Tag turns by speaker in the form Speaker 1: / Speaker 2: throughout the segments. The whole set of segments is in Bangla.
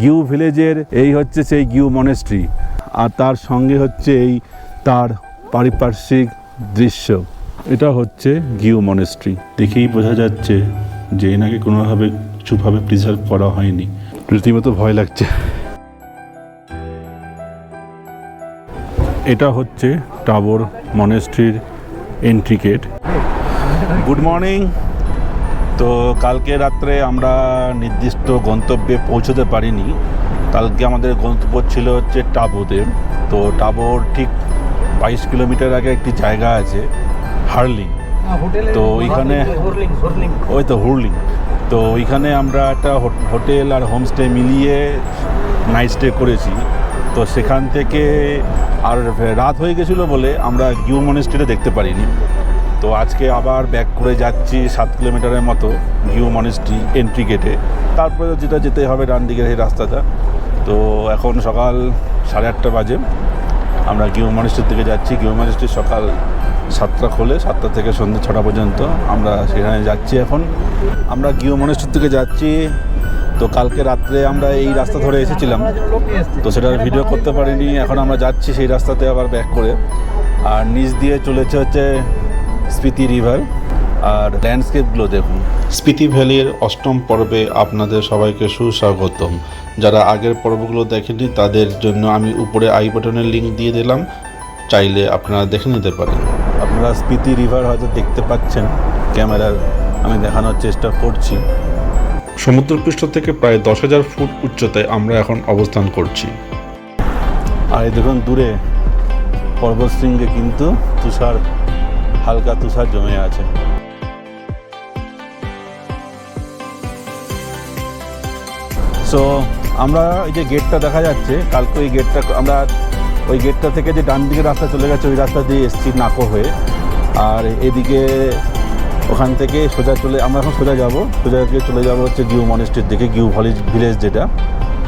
Speaker 1: গিউ ভিলেজের এই হচ্ছে সেই গিউ মনেস্ট্রি। আর তার সঙ্গে হচ্ছে এই তার পারিপার্শ্বিক দৃশ্য। এটা হচ্ছে গিউ মনেস্ট্রি। দেখেই বোঝা যাচ্ছে যে এনাকে কোনোভাবে কিছুভাবে প্রিজার্ভ করা হয়নি। রীতিমতো ভয় লাগছে। এটা হচ্ছে টাবর মনেস্ট্রির এন্ট্রি গেট গুড মর্নিং তো কালকে রাত্রে আমরা নির্দিষ্ট গন্তব্যে পৌঁছতে পারিনি। কালকে আমাদের গন্তব্য ছিল হচ্ছে টাবোতে তো। টাবোর ঠিক বাইশ কিলোমিটার আগে একটি জায়গা আছে হার্লিং। তো ওইখানে ওই তো হুরলিং। তো ওইখানে আমরা একটা হোটেল আর হোমস্টে মিলিয়ে নাইট স্টে করেছি। তো সেখান থেকে আর রাত হয়ে গেছিল বলে আমরা গিউ মনেস্ট্রিটা দেখতে পারিনি। তো আজকে আবার ব্যাক করে যাচ্ছি সাত কিলোমিটারের মতো গিউ মনেস্ট্রি এন্ট্রি গেটে তারপরে যেটা যেতে হবে ডান দিকের এই রাস্তাটা। তো এখন সকাল সাড়ে আটটা বাজে। আমরা গিউ মনেস্ট্রির দিকে যাচ্ছি। গিউ মনেস্ট্রি সকাল সাতটা খোলে, সাতটা থেকে সন্ধ্যে ছটা পর্যন্ত আমরা সেখানে যাচ্ছি এখন। আমরা গিউ মনেস্ট্রির দিকে যাচ্ছি। তো কালকে রাত্রে আমরা এই রাস্তা ধরে এসেছিলাম। তো সেটার ভিডিও করতে পারিনি। এখন আমরা যাচ্ছি সেই রাস্তাতে আবার ব্যাক করে। আর নিচ দিয়ে চলেছে হচ্ছে স্পিতি রিভার আর ল্যান্ডস্কেপগুলো দেখুন।
Speaker 2: স্পিতি ভ্যালির অষ্টম পর্বে আপনাদের সবাইকে সুস্বাগতম। যারা আগের পর্বগুলো দেখেননি তাদের জন্য আমি উপরে আই বাটনের লিঙ্ক দিয়ে দিলাম। চাইলে আপনারা দেখে নিতে পারেন।
Speaker 1: আপনারা স্পিতি রিভার হয়তো দেখতে পাচ্ছেন। ক্যামেরার আমি দেখানোর চেষ্টা করছি।
Speaker 2: সমুদ্রপৃষ্ঠ থেকে প্রায় দশ হাজার ফুট উচ্চতায় আমরা এখন অবস্থান করছি।
Speaker 1: আর দেখুন দূরে পর্বতশৃঙ্গে কিন্তু তুষার হালকা তুষার জমে আছে। সো আমরা এই যে গেটটা দেখা যাচ্ছে, কালকে ওই গেটটা আমরা ওই গেটটা থেকে যে ডান দিকে রাস্তা চলে গেছে, ওই রাস্তা দিয়ে এসছি নাকো হয়ে। আর এদিকে ওখান থেকে সোজা চলে, আমরা এখন সোজা যাব। সোজা চলে যাব হচ্ছে গিউ মনেস্ট্রির দিকে গিউ ভলিজ ভিলেজ যেটা।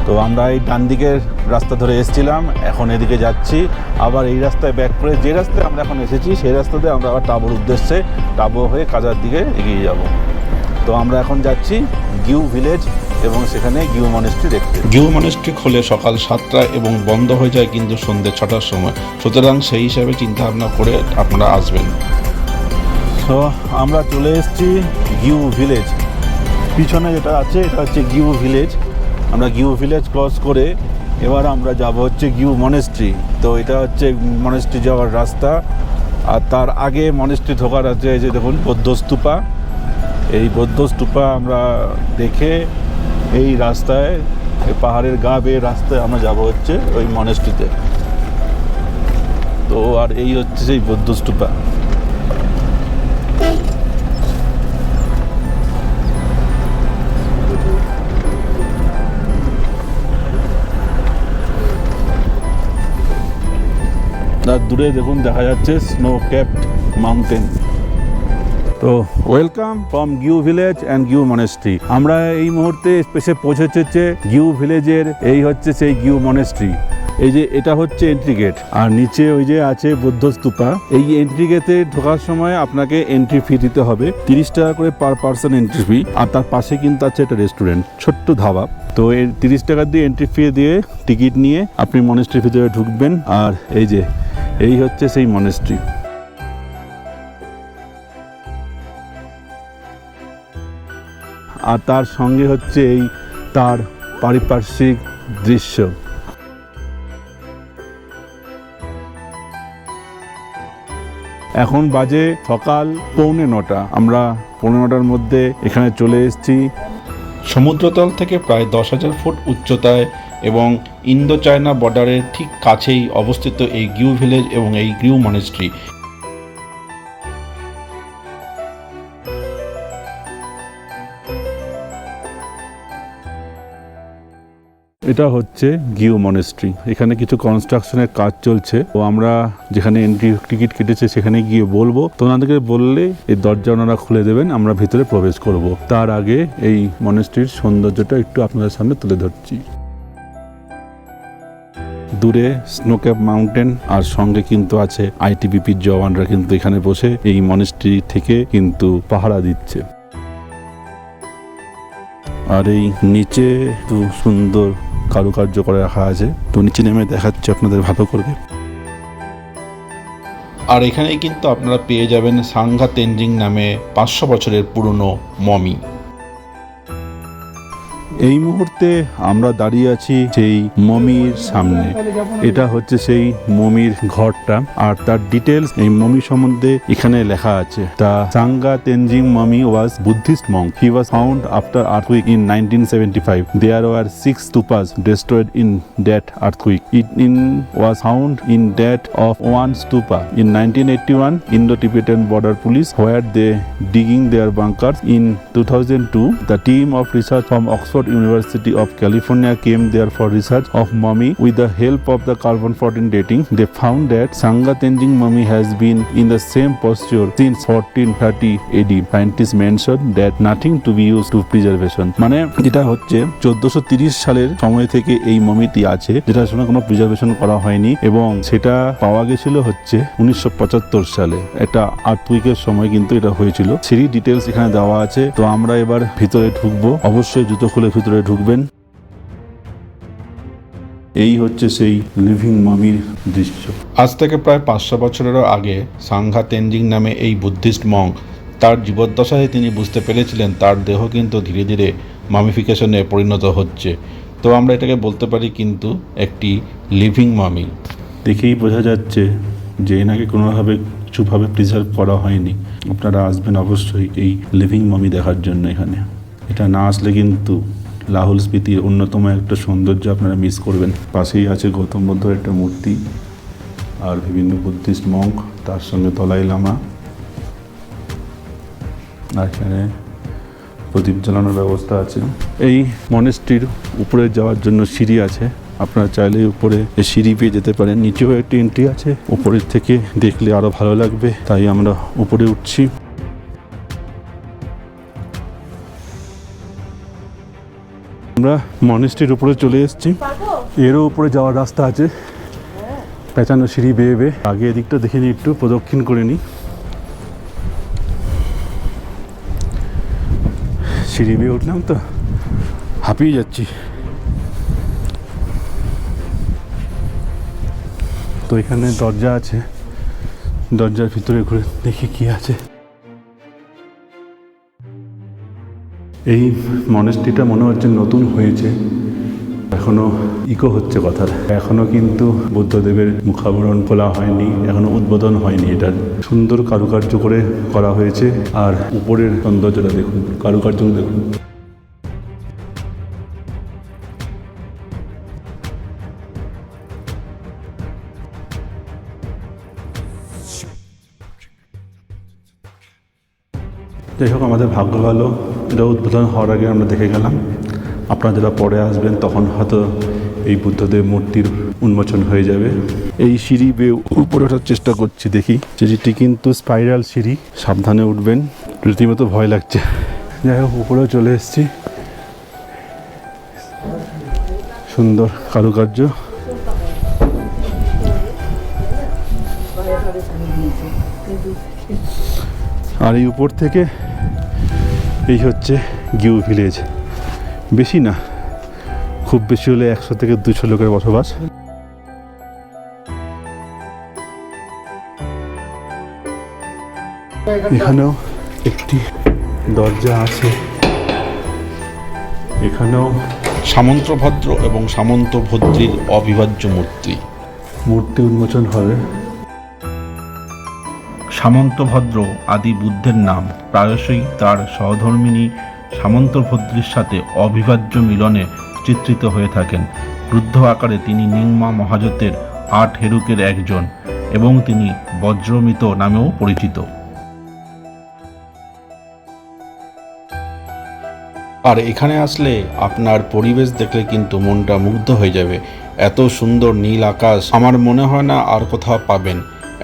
Speaker 1: তো আমরা এই ডান দিকের রাস্তা ধরে এসেছিলাম এখন এদিকে যাচ্ছি। আবার এই রাস্তায় ব্যাক করে যে রাস্তায় আমরা এখন এসেছি সেই রাস্তাতে আমরা আবার টাবোর উদ্দেশ্যে টাবো হয়ে কাজার দিকে এগিয়ে যাব। তো আমরা এখন যাচ্ছি গিউ ভিলেজ এবং সেখানে গিউ মনেস্ট্রি দেখতে।
Speaker 2: গিউ মনেস্ট্রি খোলে সকাল সাতটা এবং বন্ধ হয়ে যায় কিন্তু সন্ধ্যে ছটার সময়। সুতরাং সেই হিসাবে চিন্তা ভাবনা করে আপনারা আসবেন।
Speaker 1: তো আমরা চলে এসেছি গিউ ভিলেজ। পিছনে যেটা আছে এটা হচ্ছে গিউ ভিলেজ। আমরা গিউ ভিলেজ ক্রস করে এবার আমরা যাব হচ্ছে গিউ মনেস্ট্রি তো এটা হচ্ছে মনেস্ট্রি যাওয়ার রাস্তা। আর তার আগে মনেস্ট্রি ঢোকার আছে যে দেখুন বৌদ্ধস্তূপা। এই বৌদ্ধস্তূপা আমরা দেখে এই রাস্তায় পাহাড়ের গা বেয়ে রাস্তায় আমরা যাব হচ্ছে ওই মনেস্ট্রিতে তো আর এই হচ্ছে সেই বৌদ্ধস্তূপা। তার দূরে দেখুন, দেখা যাচ্ছে স্নো ক্যাপড মাউন্টেন তো welcome from Gue village and Gue monastery আমরা এই মুহূর্তে এসে পৌঁছেছে গিউ ভিলেজের এই হচ্ছে সেই গিউ মনেস্ট্রি এই যে এটা হচ্ছে এন্ট্রি গেট আর নিচে ওই যে আছে বৌদ্ধ স্তূপা এই এন্ট্রি গেটে ঢোকার সময় আপনাকে এন্ট্রি ফি দিতে হবে, তিরিশ টাকা করে পার পার্সন এন্ট্রি ফি আর তার পাশে কিন্তু আছে একটা রেস্টুরেন্ট ছোট্ট ধাবা। তো এই তিরিশ টাকা দিয়ে এন্ট্রি ফি দিয়ে টিকিট নিয়ে আপনি মনেস্ট্রির ভিতরে ঢুকবেন। আর এই যে এই হচ্ছে সেই মনেস্ট্রি আর তার সঙ্গে হচ্ছে এই তার পারিপার্শ্বিক দৃশ্য। এখন বাজে সকাল পৌনে নটা। আমরা পৌনে নটার মধ্যে এখানে চলে এসেছি।
Speaker 2: সমুদ্রতল থেকে প্রায় দশ হাজার ফুট উচ্চতায় এবং ইন্দো চায়না বর্ডারের ঠিক কাছেই অবস্থিত এই গিউ ভিলেজ এবং এই গিউ মনেস্ট্রি।
Speaker 1: এটা হচ্ছে গিউ মনেস্ট্রি। এখানে কিছু কনস্ট্রাকশনের কাজ চলছে। তো আমরা যেখানে এন্ট্রি টিকিট কেটেছে সেখানে গিয়ে বলব। তো ওনাদেরকে বললে এই দরজা ওনারা খুলে দেবেন, আমরা ভিতরে প্রবেশ করব। তার আগে এই মনেস্ট্রির সৌন্দর্যটা একটু আপনাদের সামনে তুলে ধরছি। দূরে স্নোক্যাপ মাউন্টেন আর সঙ্গে কিন্তু আছে আইটিবিপির জওয়ানরা কিন্তু এখানে বসে এই মনেস্ট্রি থেকে কিন্তু পাহারা দিচ্ছে। আর এই নিচে একটু সুন্দর কারুকার্য করে রাখা আছে। তো নিচে নেমে দেখাচ্ছে আপনাদের ভালো করবে
Speaker 2: আর এখানেই কিন্তু আপনারা পেয়ে যাবেন সাংঘা তেনজিং নামে পাঁচশো বছরের পুরনো মমি।
Speaker 1: এই মুহূর্তে আমরা দাঁড়িয়ে আছি সেই মমির সামনে। এটা হচ্ছে সেই মমির ঘরটা। আর তার ডিটেলস এই মমি সম্বন্ধে এখানে লেখা আছে। তা Sangha Tenzing mummy was Buddhist monk he was found after earthquake in nineteen seventy five. There were six stupas destroyed in that earthquake it in was found in that of one stupa. In nineteen eighty one Indo Tibetan border police where they digging their bunker in two thousand two, the team of research from Oxford University of California came there for research of mummy with the help of the carbon 14 dating they found that Sangha Tenzing mummy has been in the same posture since 1430 AD scientists mentioned that nothing to be used to preservation মানে যেটা হচ্ছে চোদ্দশো সালের সময় থেকে এই মমিটি আছে যেটা আসলে কোনো প্রিজার্ভেশন করা হয়নি এবং সেটা পাওয়া গেছিল হচ্ছে উনিশশো পঁচাত্তর সালে একটা আর্থউইকের সময় কিন্তু এটা হয়েছিল সেই ডিটেলস এখানে দেওয়া আছে তো আমরা এবার ভিতরে ঢুকবো অবশ্যই জুতো খুলে ভিতরে ঢুকবেন। এই হচ্ছে সেই লিভিং মামির দৃশ্য।
Speaker 2: আজ থেকে প্রায় পাঁচশো বছরেরও আগে সাংঘা তেনজিং নামে এই বুদ্ধিস্ট মঙ্ক তার জীবদ্দশায় তিনি বুঝতে পেরেছিলেন তার দেহ কিন্তু ধীরে ধীরে মামিফিকেশনে পরিণত হচ্ছে। তো আমরা এটাকে বলতে পারি কিন্তু একটি লিভিং মামি
Speaker 1: দেখেই বোঝা যাচ্ছে যে এনাকে কোনোভাবে, কিছুভাবে প্রিজার্ভ করা হয়নি। আপনারা আসবেন অবশ্যই এই লিভিং মমি দেখার জন্য এখানে। এটা না আসলে কিন্তু লাহুল স্পিতির অন্যতম একটা সৌন্দর্য আপনারা মিস করবেন। পাশেই আছে গৌতম বুদ্ধর একটা মূর্তি আর বিভিন্ন বুদ্ধিস্ট মঙ্ক তার সঙ্গে তলাই লামা। আর এখানে প্রদীপ জ্বালানোর ব্যবস্থা আছে। এই মনেস্ট্রির উপরে যাওয়ার জন্য সিঁড়ি আছে। আপনারা চাইলে উপরে সিঁড়ি পেয়ে যেতে পারেন। নিচেও একটি এন্ট্রি আছে। উপরের থেকে দেখলে আরও ভালো লাগবে। তাই আমরা উপরে উঠছি। আমরা মনেস্ট্রির উপরে চলে এসেছি। এরও উপরে যাওয়ার রাস্তা আছে। পেঁচানো সিঁড়ি বেয়ে বেয়ে। আগে এদিকটা দেখে নিই একটু, প্রদক্ষিণ করে নিই। সিঁড়ি বেয়ে উঠলাম তো, হাঁপিয়ে যাচ্ছি। তো এখানে দরজা আছে। দরজার ভিতরে ঘুরে দেখি কি আছে। এই মনেস্ট্রিটা মনে হচ্ছে নতুন হয়েছে। এখনও ইকো হচ্ছে কথা এখনও কিন্তু বুদ্ধদেবের মুখাবরণ খোলা হয়নি, এখনও উদ্বোধন হয়নি এটা সুন্দর কারুকার্য করে করা হয়েছে, আর উপরের সৌন্দর্যটা দেখুন কারুকার্য দেখুন। যাই হোক আমাদের ভাগ্য ভালো। এটা উদ্বোধন হওয়ার আগে আমরা দেখে গেলাম। আপনারা যারা পরে আসবেন, তখন হয়তো এই বুদ্ধদেব মূর্তির উন্মোচন হয়ে যাবে। এই সিঁড়ি বেয়ে উপরে ওঠার চেষ্টা করছি দেখি। সিঁড়িটি কিন্তু স্পাইরাল সিঁড়ি। সাবধানে উঠবেন, রীতিমতো ভয় লাগছে। যাই হোক, উপরেও চলে এসেছি। সুন্দর কারুকার্য। আর এই উপর থেকে এই হচ্ছে গিউ ভিলেজ। বেশি না খুব বেশি হলে একশো থেকে দুশো লোকের বসবাস। এখানেও একটি দরজা আছে। এখানেও
Speaker 2: সামন্তভদ্র এবং সামন্ত সামন্তভদ্রীর অবিভাজ্য মূর্তি।
Speaker 1: মূর্তি উন্মোচন হবে।
Speaker 2: সামন্তভদ্র আদি বুদ্ধের নাম। প্রায়শই তার সহধর্মিণী সামন্তভদ্রীর সাথে অবিভাজ্য মিলনে চিত্রিত হয়ে থাকেন। রুদ্ধ আকারে তিনি নিংমা মহাজতের আট হেরুকের একজন এবং তিনি বজ্রমিত নামেও পরিচিত। আর এখানে আসলে আপনার পরিবেশ দেখলে কিন্তু মনটা মুগ্ধ হয়ে যাবে। এত সুন্দর নীল আকাশ, আমার মনে হয় না আর কোথাও পাবেন।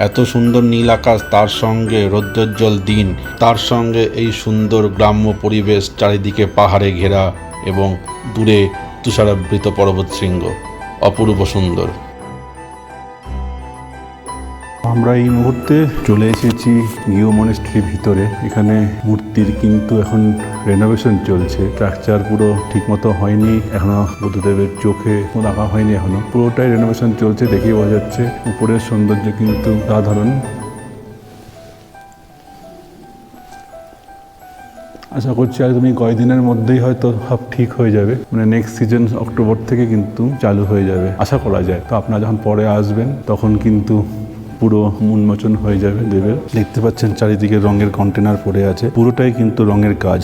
Speaker 2: এত সুন্দর নীল আকাশ, তার সঙ্গে রৌদ্রোজ্জ্বল দিন, তার সঙ্গে এই সুন্দর গ্রাম্য পরিবেশ, চারিদিকে পাহাড়ে ঘেরা এবং দূরে তুষারাবৃত পর্বত শৃঙ্গ অপূর্ব সুন্দর।
Speaker 1: আমরা এই মুহূর্তে চলে এসেছি গিও মনেস্ট্রির ভিতরে। এখানে মূর্তির কিন্তু এখন রেনোভেশন চলছে। স্ট্রাকচার পুরো ঠিকমতো হয়নি, এখনও বুদ্ধদেবের চোখে কোনো রাখা হয়নি এখনও। পুরোটাই রেনোভেশন চলছে দেখেই বোঝা যাচ্ছে। উপরের সৌন্দর্য কিন্তু সাধারণ আশা করছি আর একদমই কয়েকদিনের মধ্যেই হয়তো সব ঠিক হয়ে যাবে। মানে নেক্সট সিজন অক্টোবর থেকে কিন্তু চালু হয়ে যাবে। আশা করা যায়। তো আপনারা যখন পরে আসবেন, তখন কিন্তু পুরো উন্মোচন হয়ে যাবে দেবের দেখতে পাচ্ছেন চারিদিকে রঙের কন্টেনার পড়ে আছে। পুরোটাই কিন্তু রঙের কাজ।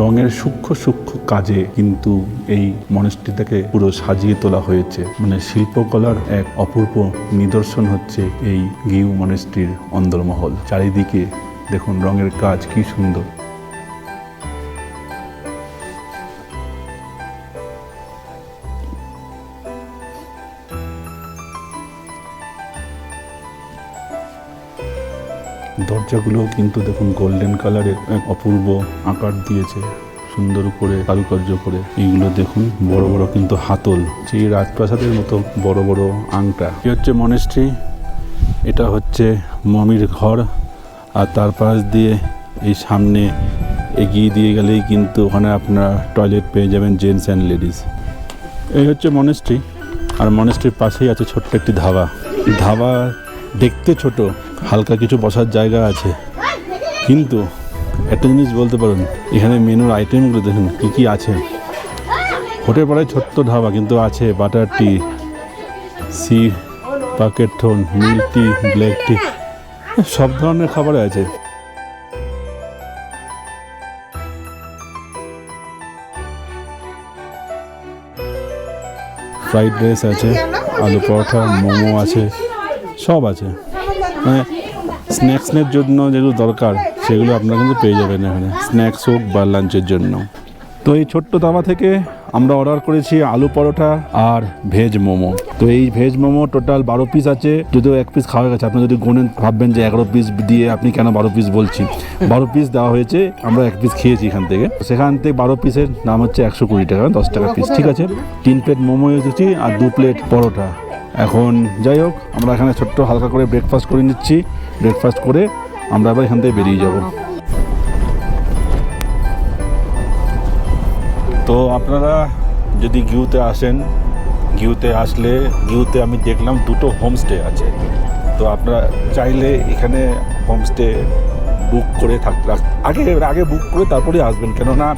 Speaker 1: রঙের সূক্ষ্ম সূক্ষ্ম কাজে কিন্তু এই মনস্ট্রিটাকে পুরো সাজিয়ে তোলা হয়েছে। মানে শিল্পকলার এক অপূর্ব নিদর্শন হচ্ছে এই গিউ মনেস্ট্রির অন্দরমহল। চারিদিকে দেখুন রঙের কাজ, কি সুন্দর। দরজাগুলো কিন্তু দেখুন গোল্ডেন কালারের অপূর্ব আকার দিয়েছে, সুন্দর করে কারুকার্য করে। এইগুলো দেখুন, বড় বড় কিন্তু হাতল। সেই রাজপ্রাসাদের মতো বড় বড় আংটা। কি হচ্ছে মনেস্ট্রি এটা হচ্ছে মমির ঘর। আর তার পাশ দিয়ে এই সামনে এগিয়ে দিয়ে গেলেই কিন্তু ওখানে আপনার টয়লেট পেয়ে যাবেন জেন্টস অ্যান্ড লেডিস এই হচ্ছে মনেস্ট্রি আর মনেস্ট্রির পাশেই আছে ছোট্ট একটি ধাবা। ধাবা দেখতে ছোট, হালকা কিছু বসার জায়গা আছে। কিন্তু একটা জিনিস বলতে পারেন, এখানে মেনুর আইটেমগুলো দেখুন, কী কী আছে। হোটেল পাড়ায় ছোট্ট ধাবা, কিন্তু আছে butter tea C packet tone milk tea black tea সব ধরনের খাবারই আছে। ফ্রাইড রাইস আছে, আলু পরোটা, মোমো আছে। সব আছে। মানে স্ন্যাক্সের জন্য যেগুলো দরকার, সেগুলো আপনারা কিন্তু পেয়ে যাবেন এখানে। স্ন্যাক্স হোক বা লাঞ্চের জন্য। তো এই ছোট্ট দাবা থেকে আমরা অর্ডার করেছি আলু পরোটা আর ভেজ মোমো। তো এই ভেজ মোমো টোটাল বারো পিস আছে। যদিও এক পিস খাওয়া গেছে। আপনি যদি গুনেন, ভাববেন যে এগারো পিস দিয়ে আপনি কেন বারো পিস বলছি। বারো পিস দেওয়া হয়েছে, আমরা এক পিস খেয়েছি এখান থেকে। সেখান থেকে বারো পিসের দাম হচ্ছে একশো কুড়ি টাকা, দশ টাকা পিস ঠিক আছে? তিন প্লেট মোমো এসেছি আর দু প্লেট পরোটা। এখন যাই হোক, আমরা এখানে ছোট্ট হালকা করে ব্রেকফাস্ট করে নিচ্ছি। ব্রেকফাস্ট করে আমরা আবার এখান থেকে বেরিয়ে যাব। তো আপনারা যদি গিউতে আসেন গিউতে আসলে গিউতে আমি দেখলাম দুটো হোমস্টে আছে। তো আপনারা চাইলে এখানে হোমস্টে বুক করে থাকতে আগে আগে বুক করে তারপরে আসবেন। কেননা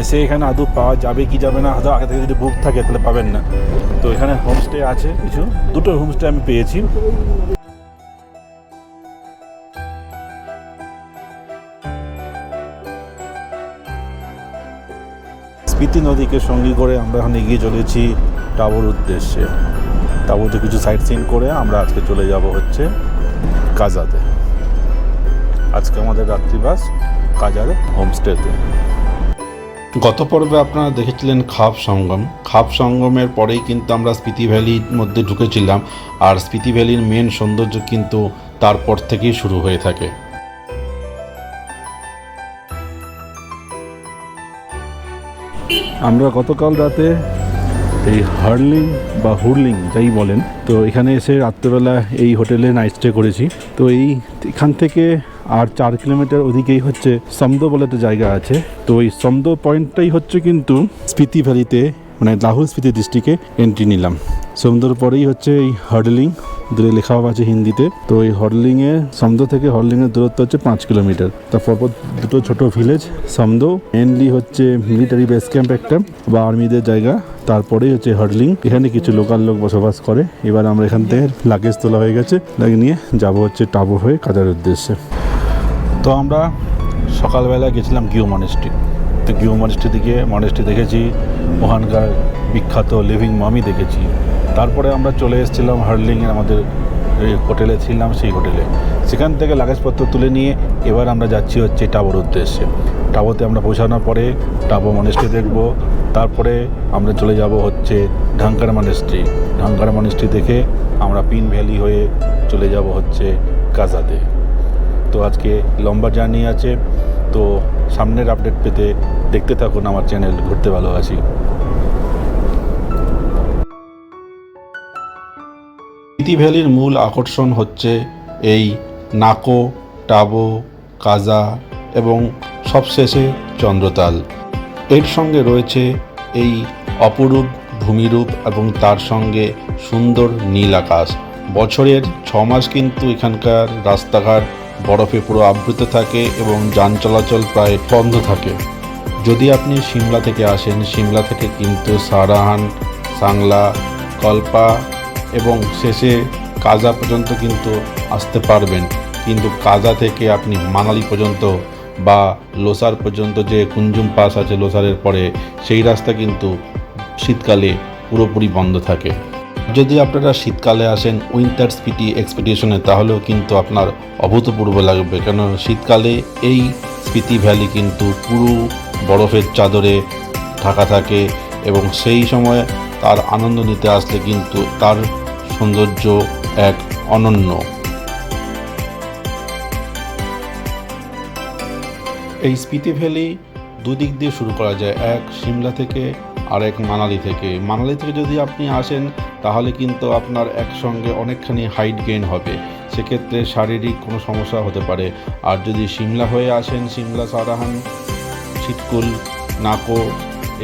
Speaker 1: এসে এখানে আদৌ পাওয়া যাবে কি যাবে না হয়তো আগে থেকে যদি বুক থাকে তাহলে পাবেন না। তো এখানে হোমস্টে আছে কিছু। দুটো হোমস্টে আমি পেয়েছি। স্পিতি নদীকে সঙ্গী করে আমরা এখন এগিয়ে চলেছি টাবুর উদ্দেশ্যে। টাবুতে কিছু সাইট সিন করে আমরা আজকে চলে যাব হচ্ছে কাজাতে। আজকে আমাদের রাত্রিবাস কাজার হোমস্টেতে।
Speaker 2: গত পর্বে আপনারা দেখেছিলেন খাপ সঙ্গম। খাপ সঙ্গমের পরেই কিন্তু আমরা স্পিতি ভ্যালির মধ্যে ঢুকেছিলাম আর স্পিতি ভ্যালির মেন সৌন্দর্য কিন্তু তারপর থেকেই শুরু হয়ে থাকে।
Speaker 1: আমরা গতকাল রাতে এই হার্লিং বা হুরলিং যাই বলেন তো এখানে এসে রাত্রেবেলা এই হোটেলে নাইট স্টে করেছি। তো এই এখান থেকে আর চার কিলোমিটার ওদিকেই হচ্ছে সমদো বলে একটা জায়গা আছে। তো ওই সমদো পয়েন্টটাই হচ্ছে কিন্তু স্পিতি ভ্যালিতে মানে লাহুল স্পিতি ডিস্ট্রিক্টে এন্ট্রি নিলাম। সমুদ্রের পরেই হচ্ছে এই হার্ডলিং দূরে লেখাও আছে হিন্দিতে। তো এই হর্লিংয়ে, সমদো থেকে হর্লিংয়ের দূরত্ব হচ্ছে পাঁচ কিলোমিটার। তারপর পর দুটো ছোট ভিলেজ সমদো মেনলি হচ্ছে মিলিটারি বেস ক্যাম্প একটা, বা আর্মিদের জায়গা। তারপরেই হচ্ছে হার্ডলিং এখানে কিছু লোকাল লোক বসবাস করে। এবার আমরা এখান থেকে লাগেজ তোলা হয়ে গেছে। লাগে নিয়ে যাব হচ্ছে টাবো হয়ে কাজার উদ্দেশ্যে। তো আমরা সকালবেলা গেছিলাম গিও মনেস্ট্রি। তো গিও মনেস্ট্রি দিকে, মনেস্ট্রি দেখেছি, ওখানকার বিখ্যাত লিভিং মামি দেখেছি। তারপরে আমরা চলে এসেছিলাম হার্লিংয়ের আমাদের হোটেলে ছিলাম সেই হোটেলে। সেখান থেকে লাগেজপত্র তুলে নিয়ে এবার আমরা যাচ্ছি হচ্ছে টাবোর উদ্দেশ্যে। টাবোতে আমরা পৌঁছানোর পরে টাবো মনেস্ট্রি দেখব। তারপরে আমরা চলে যাব হচ্ছে ঢাঙ্কার মনেস্ট্রি। ঢাঙ্কার মনেস্ট্রি দেখে আমরা পিন ভ্যালি হয়ে চলে যাব হচ্ছে কাজাতে তো আজকে লম্বা জার্নি আছে, তো সামনের আপডেট পেতে দেখতে থাকুন আমার চ্যানেল ঘুরতে ভালোবাসি।
Speaker 2: স্পিতি ভ্যালির মূল আকর্ষণ হচ্ছে এই নাকো, টাবো, কাজা এবং সবশেষে চন্দ্রতাল। এর সঙ্গে রয়েছে এই অপরূপ ভূমিরূপ এবং তার সঙ্গে সুন্দর নীল আকাশ। বছরের ছ মাস কিন্তু এখানকার রাস্তাঘাট বরফে পুরো আবৃত থাকে এবং যান চলাচল প্রায় বন্ধ থাকে। যদি আপনি সিমলা থেকে আসেন, সিমলা থেকে কিন্তু সারাহান, সাংলা, কল্পা এবং শেষে কাজা পর্যন্ত কিন্তু আসতে পারবেন। কিন্তু কাজা থেকে আপনি মানালি পর্যন্ত বা লোসার পর্যন্ত যে কুঞ্জুম পাস আছে লোসারের পরে, সেই রাস্তা কিন্তু শীতকালে পুরোপুরি বন্ধ থাকে। যদি আপনারা শীতকালে আসেন উইন্টার স্পিটি এক্সপিডিশনে তাহলেও কিন্তু আপনার অভূতপূর্ব লাগবে। কেন শীতকালে এই স্পিতি ভ্যালি কিন্তু পুরো বরফের চাদরে ঢাকা থাকে এবং সেই সময় তার আনন্দ নিতে আসলে কিন্তু তার সৌন্দর্য এক অনন্য। এই স্পিতি ভ্যালি দুদিক দিয়ে শুরু করা যায়, এক সিমলা থেকে আর এক মানালি থেকে। মানালি থেকে যদি আপনি আসেন তাহলে কিন্তু আপনার একসঙ্গে অনেকখানি হাইট গেইন হবে। সেক্ষেত্রে শারীরিক কোনো সমস্যা হতে পারে। আর যদি সিমলা হয়ে আসেন, সিমলা, সারাহান, ছিটকুল, নাকো,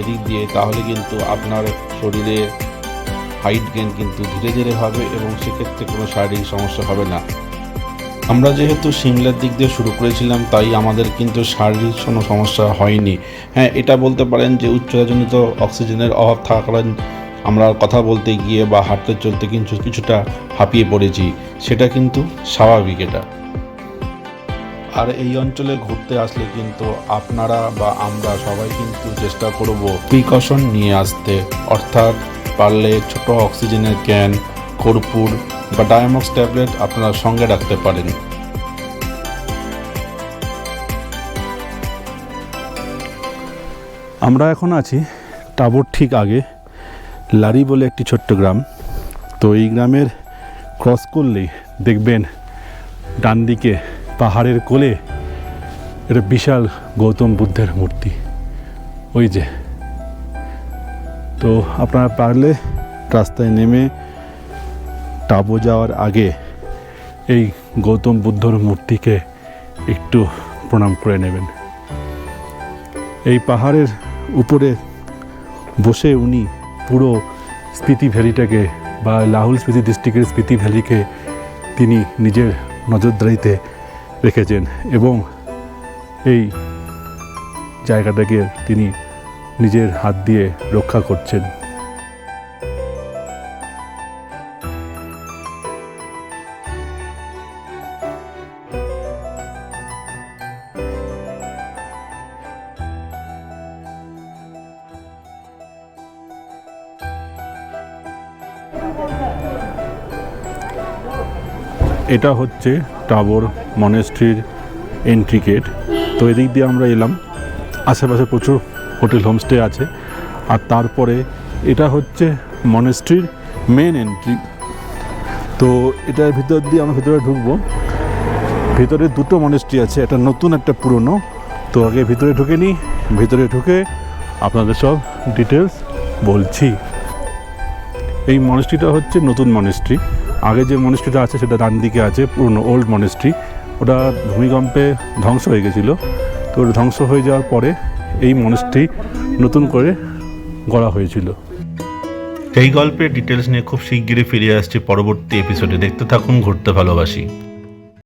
Speaker 2: এদিক দিয়ে, তাহলে কিন্তু আপনার শরীরে হাইট গেইন কিন্তু ধীরে ধীরে হবে এবং সেক্ষেত্রে কোনো শারীরিক সমস্যা হবে না। আমরা যেহেতু সিমলার দিক দিয়ে শুরু করেছিলাম, তাই আমাদের কিন্তু শারীরিক কোনো সমস্যা হয়নি। হ্যাঁ এটা বলতে পারেন যে উচ্চতাজনিত অক্সিজেনের অভাব থাকার আমরা কথা বলতে গিয়ে বা হাঁটতে চলতে কিন্তু কিছুটা হাঁপিয়ে পড়েছি সেটা কিন্তু স্বাভাবিক এটা। আর এই অঞ্চলে ঘুরতে আসলে কিন্তু আপনারা বা আমরা সবাই কিন্তু চেষ্টা করব প্রিকশন নিয়ে আসতে অর্থাৎ পারলে ছোট অক্সিজেনের ক্যান কর্পূর বা ডায়ামক্স ট্যাবলেট আপনারা সঙ্গে রাখতে পারেন।
Speaker 1: আমরা এখন আছি টাবর ঠিক আগে। লারি বলে একটি ছোট্ট গ্রাম। তো এই গ্রামের ক্রস করলেই দেখবেন ডান দিকে পাহাড়ের কোলে একটা বিশাল গৌতম বুদ্ধের মূর্তি। ওই যে। তো আপনারা পারলে রাস্তায় নেমে টাবো যাওয়ার আগে এই গৌতম বুদ্ধর মূর্তিকে একটু প্রণাম করে নেবেন। এই পাহাড়ের উপরে বসে উনি পুরো স্পিতি ভ্যালিটাকে বা লাহুল স্পিতি ডিস্ট্রিক্টের স্পিতি ভ্যালিকে তিনি নিজের নজরদারিতে রেখেছেন এবং এই জায়গাটাকে তিনি নিজের হাত দিয়ে রক্ষা করছেন। এটা হচ্ছে টাবর মনেস্ট্রির এন্ট্রি গেট তো এদিক দিয়ে আমরা এলাম। আশেপাশে প্রচুর হোটেল হোমস্টে আছে। আর তারপরে এটা হচ্ছে মনেস্ট্রির মেন এন্ট্রি তো এটার ভিতর দিয়ে আমরা ভিতরে ঢুকবো। ভিতরে দুটো মনেস্ট্রি আছে। একটা নতুন, একটা পুরনো। তো আগে ভিতরে ঢুকে নিই। ভিতরে ঢুকে আপনাদের সব ডিটেলস বলছি। এই মনেস্ট্রিটা হচ্ছে নতুন মনেস্ট্রি। আগে যে মনিস্ট্রিটা আছে সেটা ডান দিকে আছে, পুরনো ওল্ড মনিস্ট্রি ওটা ভূমিকম্পে ধ্বংস হয়ে গেছিল। তো ধ্বংস হয়ে যাওয়ার পরে এই মনিস্ট্রি নতুন করে গড়া হয়েছিল।
Speaker 2: এই গল্পের ডিটেলস নিয়ে খুব শিগগিরই ফিরে আসছি পরবর্তী এপিসোডে দেখতে থাকুন, ঘুরতে ভালোবাসি।